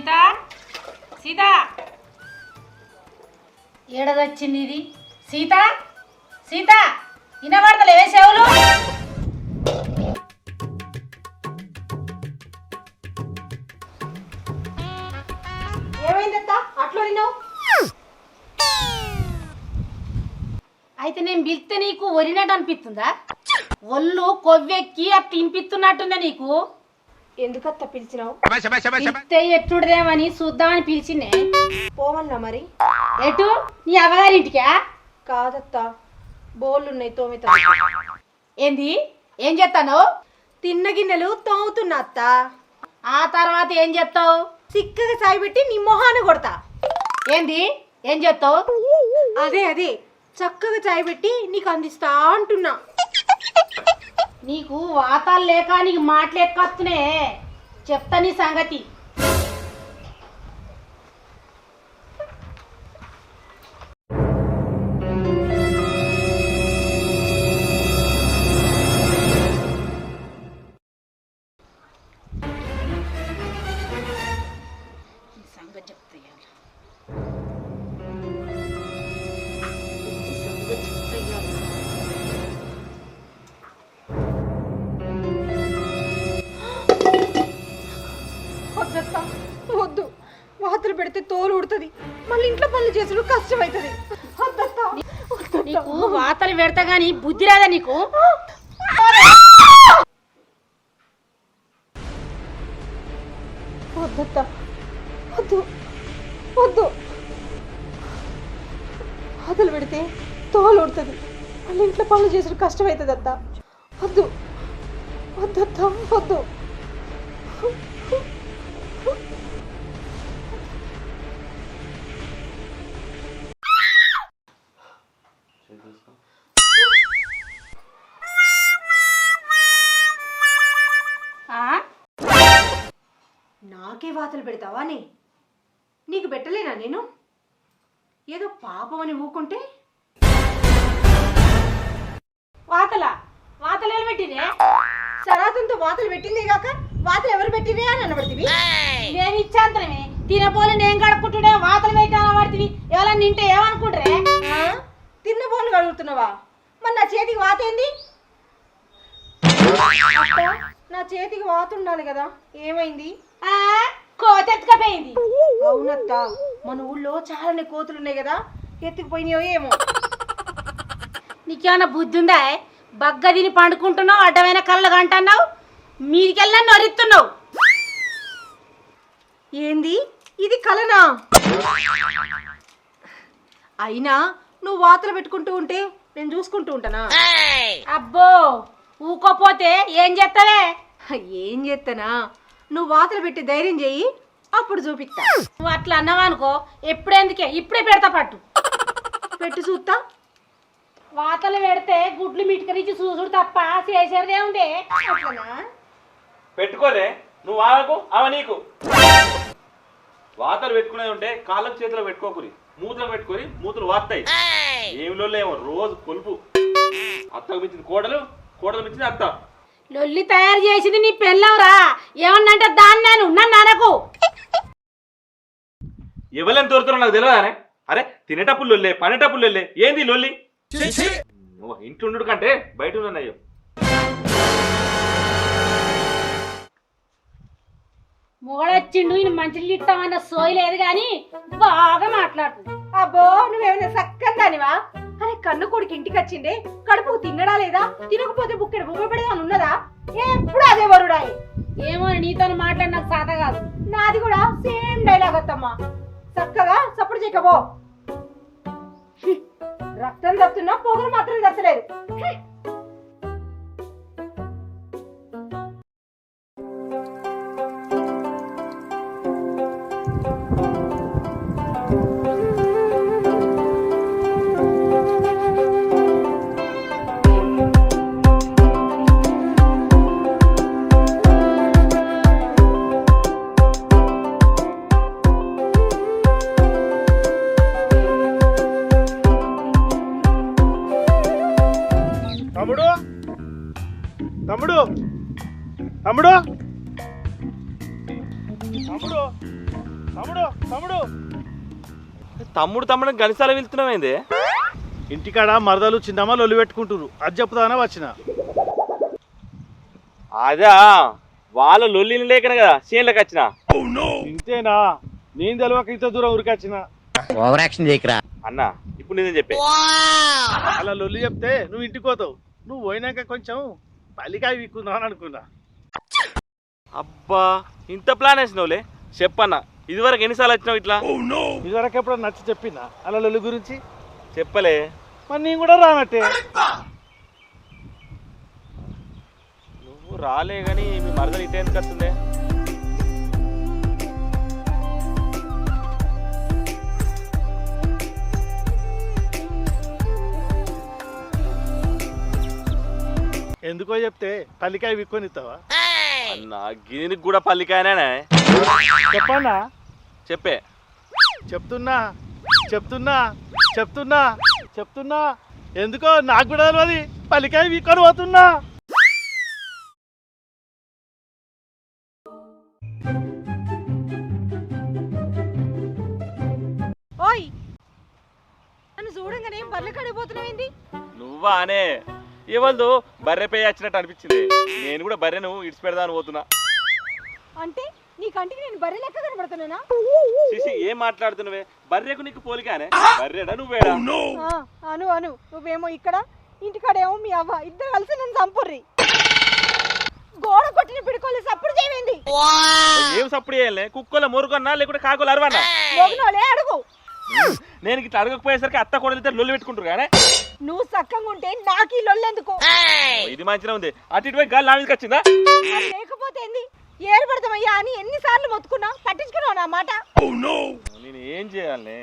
సీత? సీత? ఏడదొచ్చింది ఇది. సీత? సీత? వినబడతలే వేసేవులు ఏమైందత్త? అట్లా విన్నావు? అయితే నేను పిలిస్తే నీకు ఒరినట్టు అనిపిస్తుందా? ఒళ్ళు కొవ్వెక్కి అట్లా తినిపిస్తున్నట్టుందా నీకు? ఎందుకత్త పిలిచినావు? ఎట్టుడదేమని చూద్దామని పిలిచిందే. పోవన్నా మరి? ఎటు? నీ అవ్వగారింటికా కాదత్త బోళ్ళున్నాయి తోమిత ఏంది? ఏం చేస్తాను తిన్న గిన్నెలు తోముతున్నా అత్త. ఆ తర్వాత ఏం చేస్తావు సిక్కగా సాయి పెట్టి నీ మొహాన కొడతా. ఏంది? ఏం చేస్తావు అదే అదే. చక్కగా చాయ్ పెట్టి నీకు అందిస్తా అంటున్నా. నీకు వాతాలు లేక నీకు మాటలెక్కత్తునే చెప్తా నీ సంగతి. మళ్ళీ ఇంట్లో పనులు చేసుడు వద్దత్త. వద్దత్త. నీకు వాతలు పెడతా గాని బుద్ధి రాదా నీకు? వద్దత్త. వద్దు. వద్దు. వాతలు పెడితే తోలు ఉడుతుంది మళ్ళీ ఇంట్లో పనులు చేసుడు కష్టమవుతుంది అత్త వద్దు. వద్దత్త. వద్దు. నాకే వాతలు పెడతావా నీ? నీకు పెట్టలేనా నేను? ఏదో పాపం అని ఊకుంటే? వాతల? వాతలు ఏం పెట్టినే సనాతంతో వాతలు పెట్టిందే కాక వాతలు ఎవరు పెట్టిరే అని అనబడితివి నేను ఇచ్చాంతనమే తినపోలు నేను కడుక్కుంటుండే వాతలు పెట్టాను పడుతుంది ఎవరన్నా నింటే ఏమనుకుంటారే? ఆ? తిన్న బోన్లు కడుగుతున్నావా? మరి నా చేతికి వాత ఏంది? నా చేతికి వాత ఉండాలి కదా. ఏమైంది? ఆ, కోతెత్తుకపోయింది అవునత్త మన ఊళ్ళో చాలానే కోతులు ఉన్నాయి కదా ఎత్తుకుపోయినాయో ఏమో. నీకేమన్నా బుద్ధి ఉందా బగ్గ తిని పండుకుంటున్నావు అడ్డమైన కళ్ళు కంటున్నావు మీదికెళ్ళా నొరిస్తున్నావు ఏంది? ఇది కలనా? అయినా నువ్వు వాతలు పెట్టుకుంటూ ఉంటే నేను చూసుకుంటూ ఉంటానా? అబ్బో ఊకోపోతే ఏం చేస్తావే ఏం చేస్తానా నువ్వు వాతలు పెట్టి ధైర్యం చెయ్యి అప్పుడు చూపిస్తా. నువ్వు అట్లా అన్నావు అనుకో ఎప్పుడెందుకే ఇప్పుడే పెడతా పట్టు. పెట్టి చూస్తా. వాతలు పెడితే గుడ్లు మిటికరించి చూసుడు తప్ప చేసేది అట్లనా? పెట్టుకోలే. నువ్వు ఆగకు అవ నీకు. వాతలు పెట్టుకునేది ఉంటే కాళ్ళకు చేతిలో పెట్టుకోకురి మూతలు పెట్టుకొని మూతలు వాస్తాయి ఏమిలో లేవు రోజు కొలుపు. అత్తకు మించింది కోడలు కోడలు మించింది అత్త. లొల్లి తయారు చేసింది నీ పెళ్ళవరా. ఏమన్నంటే దాన్ని నేను నన్ను అనకు. ఎవరైనా దొరుకుతారో నాకు తెలియదానే అరే తినేటప్పుడు లొల్లే పనేటప్పుడు లొల్లే. ఏంది ఈ లొల్లి నువ్వు ఇంట్లో ఉండు కంటే బయట ఉన్నాయో మొగడొచ్చిండు ఈయన మంచిలు ఇస్తామన్న సోయి లేదు కానీ బాగా మాట్లాడుతుంది. అబ్బో నువ్వేమైనా సక్కదానివా అరే కన్ను కొడుకు ఇంటికి వచ్చిండే కడుపుకు తిన్నడా లేదా? తినకపోతే బుక్కెడు బువ్వ పెడదాని ఉన్నదా? ఎప్పుడు అదే వరుడాయి? ఏమో నీతో మాట్లాడి నాకు సాత కాదు. నాది కూడా సేమ్ డైలాగ్ అత్తమ్మా. చక్కగా సప్పుడు చేయకపో. రక్తం తప్పుతున్నా పొగలు మాత్రం తప్పలేదు తమ్ముడు? తమ్ముడు? తమ్ముడు? తమ్ముడు? తమ్ముడు? తమ్ముడు తమ్ముడు గనిసాల వెళ్తున్నామైంది ఇంటికాడ మరదలు చిన్నమ్మ లొల్లి పెట్టుకుంటురు అది చెప్తానే వచ్చిన? అదా వాళ్ళ లొల్లిని లేకనే కదా సీన్లకు వచ్చిన? ఇంతేనా? నేను తెలియక ఇంత దూరం ఉరికొచ్చిన ఓవర్ యాక్షన్ చేయకరా. అన్న ఇప్పుడు నేను చెప్పే. అలా లొల్లి చెప్తే నువ్వు ఇంటికి పోతావు. నువ్వు పోయినాక కొంచెం పల్లికాయ వీక్కుందాం అని అనుకున్నా. అబ్బా ఇంత ప్లాన్ వేసినవులే చెప్పన్న ఇదివరకు ఎన్నిసార్లు వచ్చినావు ఇట్లా? ఇదివరకు ఎప్పుడు నచ్చి చెప్పిందా అలా లొల్లి గురించి? చెప్పలే. మరి నేను కూడా రానట్టే. నువ్వు రాలే గాని మీ మరదలు ఇటే ఎందుకు వస్తుందే ఎందుకో చెప్తే పల్లికాయ వీక్కొని ఇస్తావా అన్న గినికి కూడా పల్లికాయనే చెప్పన్నా? చెప్పే. చెప్తున్నా చెప్తున్నా చెప్తున్నా చెప్తున్నా. ఎందుకో నాకు కూడా తెలియదు పల్లికాయ వీక్కొని పోతున్నా ఓయ్! నన్ను చూడంగానే బర్రె కడిపోతున్నావేంది నువ్వా అనే ఎవరిదో బర్రె పే వచ్చినట్టు అనిపించింది. నేను కూడా బర్రెను ఇడిచి పెడదాను పోతున్నా. అంటే నీ కంటికి నేను బర్రె లెక్క కనబడుతున్నానా? సిసి ఏం మాట్లాడుతున్నావే? బర్రెకు నీకు పోలికానే? బర్రెడా నువ్వేడా ఆ, అను అను నువ్వేమో ఇక్కడ ఇంటికాడేమో మీ అవ్వ ఇద్దరు కలిసి నన్ను చంపుర్రి. గోడ కొట్టిన పిడుకోలు సప్పుడు చేయమైంది? ఏం సప్పుడు చేయాలి? కుక్కల మురుగన్నా లేకుంటే కాకులు అరవన్నా? మోగినోలే అడుగు. నేను ఇట్లా అడగకపోయేసరికి అత్త కూడా లొల్లి పెట్టుకుంటారు కానీ నువ్వు సక్కంగా ఉంటే నాకు ఈ లొల్లెందుకు ఇది మంచిగా ఉంది. అటు ఇటు పోయి గాలి నా మీదకి వచ్చిందా? లేకపోతే ఏంది? ఏరు పెడతామయ్యా అని ఎన్నిసార్లు మొత్తుకున్నా పట్టించుకున్నావు నా మాట? నేను ఏం చేయాలి?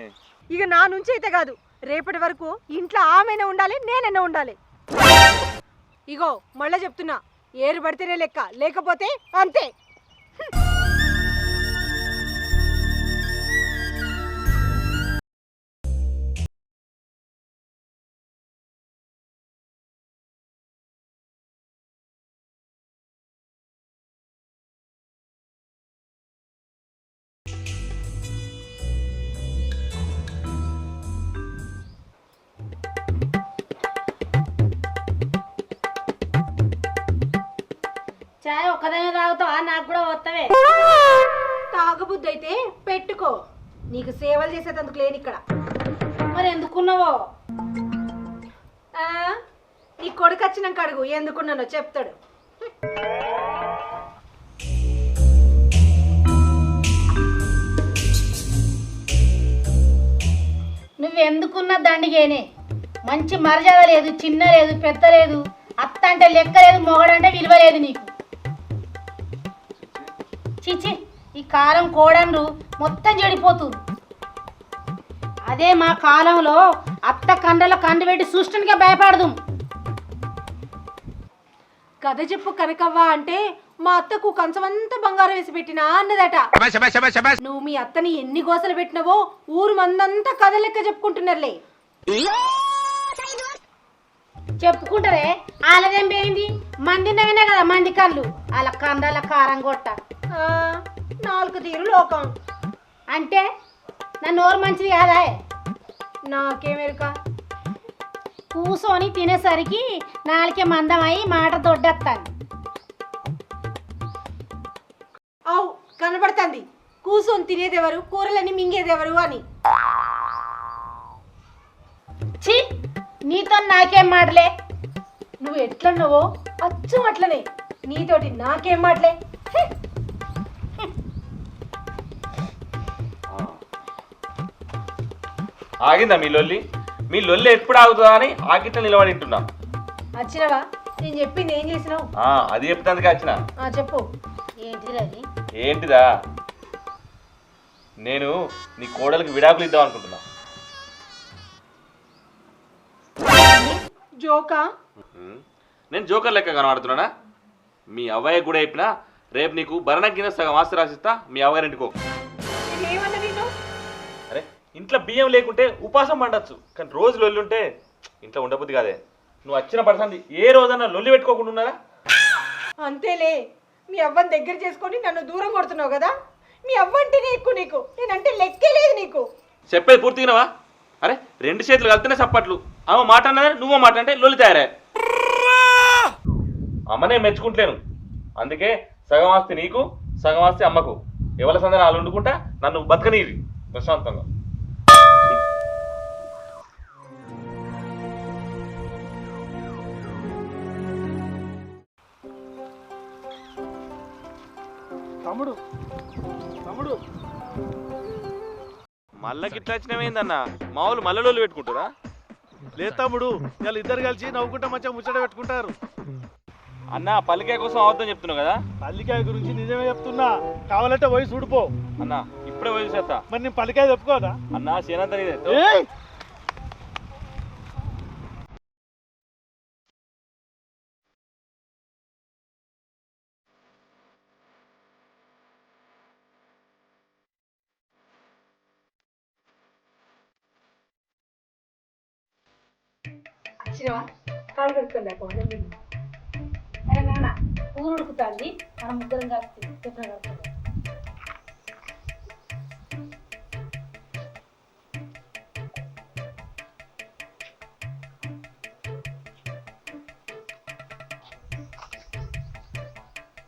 ఇక నా నుంచి అయితే కాదు. రేపటి వరకు ఇంట్లో ఆమెనే ఉండాలి నేనైనా ఉండాలి. ఇగో మళ్ళా చెప్తున్నా. ఏరు పడితేనే లెక్క లేకపోతే అంతే. చాయ్ ఒక్కదనే తాగుతావా. నాకు కూడా వస్తావే తాగబుద్ధి అయితే పెట్టుకో. నీకు సేవలు చేసేటందుకు లేని ఇక్కడ. మరి ఎందుకున్నావో? నీ కొడుకు వచ్చినాక అడుగు ఎందుకున్నానో చెప్తాడు. నువ్వు ఎందుకున్న దండిగేనే? మంచి మర్యాద లేదు చిన్న లేదు పెద్ద లేదు. అత్త అంటే లెక్క లేదు మొగడంటే విలువ లేదు నీకు. చిచి ఈ కాలం కోడన్రు మొత్తం చెడిపోతుంది. అదే మా కాలంలో అత్త కండల కండు పెట్టి సృష్టినిగా భయపడదు. కథ చెప్పు కనకవ్వ అంటే మా అత్తకు కంచమంతా బంగారం వేసి పెట్టినా అన్నదట. నువ్వు మీ అత్తని ఎన్ని గోసలు పెట్టినవో ఊరు మందంతా కథ లెక్క చెప్పుకుంటున్నారులే. చెప్పుకుంటారే? వాళ్ళదేం పోయింది మంది నవ్వినా కదా మంది కళ్ళు. వాళ్ళ కందాల కారం కొట్ట. ఆ, నాలుగు తీరు లోకం. అంటే నా నోరు మంచిది కాదా? నాకేమెరుక కూసోని తినేసరికి నాలుకే మందమై మాట దొడ్డెత్తాను. అవు కనబడుతుంది. కూర్చొని తినేదెవరు? కూరలని మింగేదెవరు అని. నాకేం మాటలే? నువ్వు ఎట్లన్నావో అచ్చు అట్లనే. నీతోటి నాకేం మాటలే? ఆగిందా మీ లొల్లి? మీ లొల్లి ఎప్పుడు ఆగుతుందా అని ఆకిట్ల నిలబడి ఉంటున్నా. వచ్చినవా నేను చెప్పింది ఏం చేసినావు? ఆ, అది చెప్తాందుకే వచ్చిన ఆ, చెప్పు. ఏంటిది అది? ఏంటిదా? నేను నీ కోడలికి విడాకులు ఇద్దాం అనుకుంటున్నా. జోకా. నేను జోకర్ లెక్క కనబడుతున్నానా? మీ అవ్వయ్య కూడా చెప్పినా రేపు నీకు భరణం కింద సగం ఆస్తి రాసిస్తా మీ అవ్వగారి ఇంటికో ఏమన్నా నేను అరే ఇంట్లో బియ్యం లేకుంటే ఉపాసం పండొచ్చు కానీ రోజు లొల్లి ఉంటే ఇంట్లో ఉండబుద్ది కాదే. నువ్వు వచ్చిన పర్సంది ఏ రోజన్నా లొల్లి పెట్టుకోకుండా ఉన్నారా? అంతేలే. మీ అవ్వని దగ్గర చేసుకొని నన్ను దూరం కొడుతున్నావు కదా? మీ అవ్వంటేనే ఎక్కువ నీకు నేనంటే లెక్కే లేదు నీకు. చెప్పేది పూర్తిగానవా? అరే రెండు చేతులు కలితేనే చప్పట్లు అమ్మ మాట అన్నది? నువ్వు మాట అంటే లొలి తయారే. అమ్మనే మెచ్చుకుంటలేను. అందుకే సగం ఆస్తి నీకు సగం ఆస్తి అమ్మకు. ఎవరి సందర్భం వాళ్ళు వండుకుంటా నన్ను బతకనీవి ప్రశాంతంగా. తమ్ముడు తమ్ముడు. మళ్ళా గిట్లా వచ్చినవేందన్న మామూలు మల్లలోళ్ళు పెట్టుకుంటారా? లేదు తమ్ముడు వాళ్ళు ఇద్దరు కలిసి నవ్వుకుంటా మంచిగా ముచ్చట పెట్టుకుంటారు. అన్న పల్లికాయ కోసం అవద్దని చెప్తున్నావు కదా? పల్లికాయ గురించి నిజమే చెప్తున్నా. కావాలంటే పోయి చూడిపో అన్న ఇప్పుడే పోయి చేస్తా మరి నేను పల్లికాయ చెప్పుకోదా అన్న నీదే ఏయ్! అరే నాన్న కూర ఉడుకుతుంది మనం ముగ్గురం కలిసి.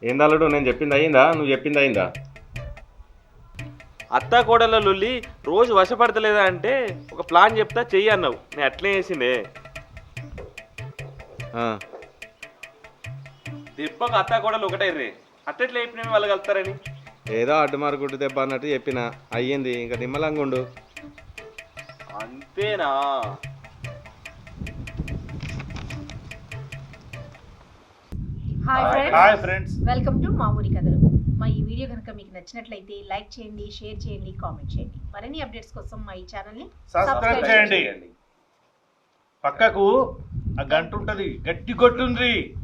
ఏందల్లుడు నేను చెప్పింది అయిందా? నువ్వు చెప్పింది అయిందా? అత్త కోడల లొల్లి రోజు వశపడతలేదా అంటే ఒక ప్లాన్ చెప్తా చెయ్యి అన్నావు. నేను అట్లే చేసిందే. దెబ్బకు అత్త కోడలు ఒకటే రే. అట్టెట్లా చెప్పినవి వాళ్ళు కలుతారని? ఏదో అడ్డుమారుగుడ్డు దెబ్బ అన్నట్టు చెప్పిన. అయ్యింది ఇంకా నిమ్మలంగా ఉండు. అంతేనా? Hi friends hi friends welcome to మా ఊరి కథలు మా ఈ వీడియో కనుక మీకు నచ్చినట్లయితే లైక్ చేయండి షేర్ చేయండి కామెంట్ చేయండి. మరిన్ని అప్డేట్స్ కోసం మా ఈ ఛానల్ని సబ్స్క్రైబ్ చేయండి. పక్కకు ఆ గంట ఉంటది. గట్టి కొట్టుండ్రి.